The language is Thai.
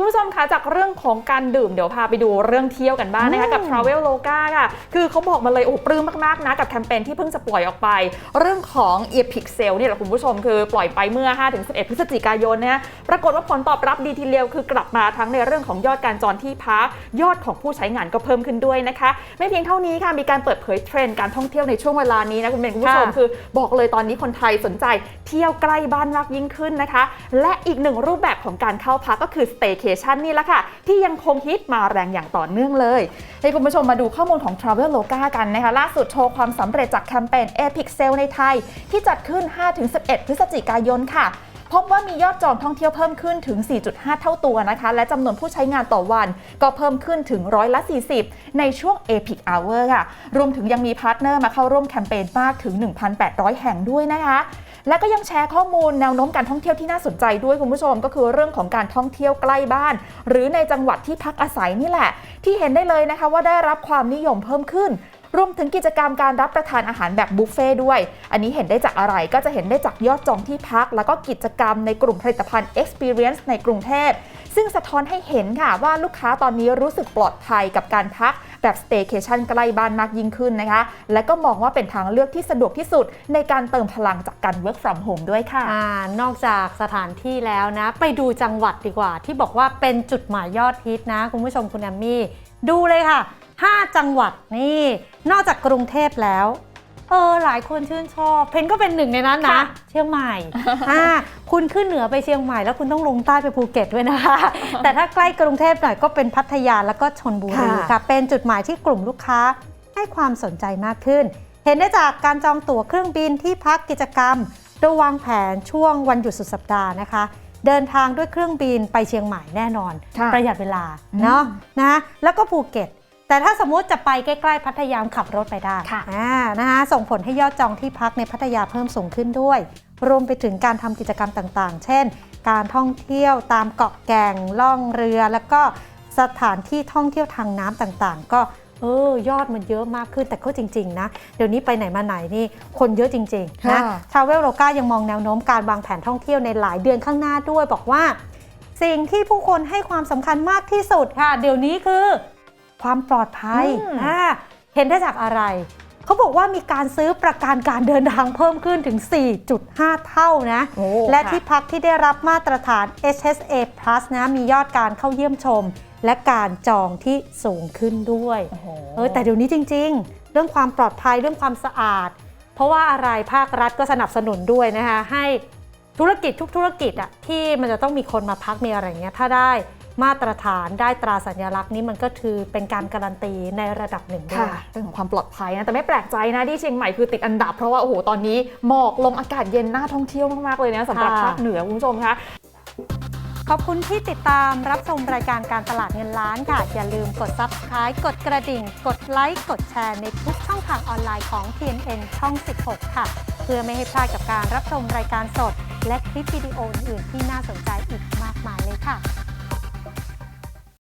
คุณผู้ชมคะจากเรื่องของการดื่มเดี๋ยวพาไปดูเรื่องเที่ยวกันบ้างนะคะกับ Travel Loga ค่ะ คือเขาบอกมาเลยโอ้โหปลื้มมากๆนะกับแคมเปญที่เพิ่งจะปล่อยออกไป เรื่องของ Epic Sale เนี่ยแหละคุณผู้ชมคือปล่อยไปเมื่อ 5-11 พฤศจิกายนนะปรากฏว่าผลตอบรับดีทีเดียวคือกลับมาทั้งในเรื่องของยอดการจองที่พักยอดของผู้ใช้งานก็เพิ่มขึ้นด้วยนะคะ ไม่เพียงเท่านี้ค่ะมีการเปิดเผยเทรนด์การท่องเที่ยวในช่วงเวลานี้นะคุณเบนคุณผู้ชมค่ะคือ บอกเลยตอนนี้คนไทยสนใจเที่ยวใกล้บ้านมากยิ่งขึ้นนะคะ และอีกหนึ่งรูปแบบของการเข้าพักก็คือ staycation นี่แหละค่ะ ที่ยังคงฮิตมาแรงอย่างต่อเนื่องเลยให้คุณผู้ชมมาดูข้อมูลของ Travel Loga กันนะคะล่าสุดโชว์ความสำเร็จจากแคมเปญ Epic Sale ในไทย ที่จัดขึ้น 5-11 พฤศจิกายนค่ะ พบว่ามียอดจองท่องเที่ยวเพิ่มขึ้นถึง 4.5 เท่าตัวนะคะ และจำนวนผู้ใช้งานต่อวันก็เพิ่มขึ้นถึงร้อยละ 40 ในช่วง Epic Hour ค่ะ รวมถึงยังมีพาร์ทเนอร์มาเข้าร่วมแคมเปญมากถึง 1,800 แห่งด้วยนะคะและก็ยังแชร์ข้อมูลแนวโน้มการท่องเที่ยวที่น่าสนใจด้วยคุณผู้ชม ก็คือเรื่องของการท่องเที่ยวใกล้บ้าน หรือในจังหวัดที่พักอาศัยนี่แหละ ที่เห็นได้เลยนะคะว่าได้รับความนิยมเพิ่มขึ้น รวมถึงกิจกรรมการรับประทานอาหารแบบบุฟเฟ่ด้วย อันนี้เห็นได้จากอะไรก็จะเห็นได้จากยอดจองที่พัก แล้วก็กิจกรรมในกลุ่มผลิตภัณฑ์ Experience ในกรุงเทพซึ่งสะท้อนให้เห็นค่ะว่าลูกค้าตอนนี้รู้สึกปลอดภัยกับการพักแบบ Staycation ใกล้บ้านมากยิ่งขึ้นนะคะ และก็มองว่าเป็นทางเลือกที่สะดวกที่สุด ในการเติมพลังจากการ work from home ด้วยค่ะอนอกจากสถานที่แล้วนะ ไปดูจังหวัดดีกว่า ที่บอกว่าเป็นจุดหมายยอดฮิตนะ คุณผู้ชมคุณแอมมี่ ดูเลยค่ะ 5 จังหวัดนี่ นอกจากกรุงเทพแล้วเออหลายคนชื่นชอบ เพนก็เป็นหนึ่งในนั้นนะค่ะเชียงใหม่อ่าคุณขึ้นเหนือไปเชียงใหม่ แล้วคุณต้องลงใต้ไปภูเก็ตด้วยนะคะ แต่ถ้าใกล้กรุงเทพหน่อยก็เป็นพัทยาแล้วก็ชนบุรีค่ะค่ะเป็นจุดหมายที่กลุ่มลูกค้าให้ความสนใจมากขึ้น เห็นได้จากการจองตั๋วเครื่องบินที่พักกิจกรรมโดยวางแผนช่วงวันหยุดสุดสัปดาห์นะคะ เดินทางด้วยเครื่องบินไปเชียงใหม่แน่นอนค่ะประหยัดเวลาอืมเนาะนะแล้วก็ภูเก็ต แต่ถ้าสมมุติจะไปใกล้ๆพัทยามขับรถไปได้ค่ะอ่านะคะส่งผลให้ยอดจองที่พักในพัทยาเพิ่มสูงขึ้นด้วย รวมไปถึงการทำกิจกรรมต่างๆ เช่น การท่องเที่ยวตามเกาะแก่งล่องเรือ แล้วก็สถานที่ท่องเที่ยวทางน้ำต่างๆ ก็เออยอดมันเยอะมากขึ้นแต่ก็จริง ๆ นะ เดี๋ยวนี้ไปไหนมาไหนนี่คนเยอะจริง ๆ นะค่ะทราเวลโลกายังมองแนวโน้มการวางแผนท่องเที่ยวในหลายเดือนข้างหน้าด้วยบอกว่า สิ่งที่ผู้คนให้ความสำคัญมากที่สุดค่ะ เดี๋ยวนี้คือ ความปลอดภัยอืมอ่าเห็นได้จากอะไรเขาบอกว่ามีการซื้อประกันการเดินทางเพิ่มขึ้นถึง 4.5 เท่านะโอ้และค่ะที่พักที่ได้รับมาตรฐาน HSA Plus นะ มียอดการเข้าเยี่ยมชม และการจองที่สูงขึ้นด้วยโอ้โหเออแต่เดี๋ยวนี้จริง ๆ เรื่องความปลอดภัยเรื่องความสะอาด เพราะว่าอะไรภาครัฐก็สนับสนุนด้วยนะคะ ให้ธุรกิจทุกธุรกิจอะที่มันจะต้องมีคนมาพักมีอะไรเงี้ยถ้าได้ มาตรฐานได้ตราสัญลักษณ์นี้มันก็คือเป็นการการันตีในระดับหนึ่งด้วยค่ะเรื่องของความปลอดภัยนะ แต่ไม่แปลกใจนะที่เชียงใหม่คือติดอันดับ เพราะว่าโอ้โหตอนนี้หมอกลงอากาศเย็นน่าท่องเที่ยวมากๆเลยนะสำหรับค่ะภาคเหนือคุณผู้ชมคะขอบคุณที่ติดตามรับชมรายการการตลาดเงินล้านค่ะ อย่าลืมกด subscribe กดกระดิ่ง กดไลค์กดแชร์ในทุกช่องทางออนไลน์ของ TNN ช่อง 16 ค่ะ เพื่อไม่ให้พลาดกับการรับชมรายการสด และคลิปวิดีโออื่นๆที่น่าสนใจอีกมากมายเลยค่ะ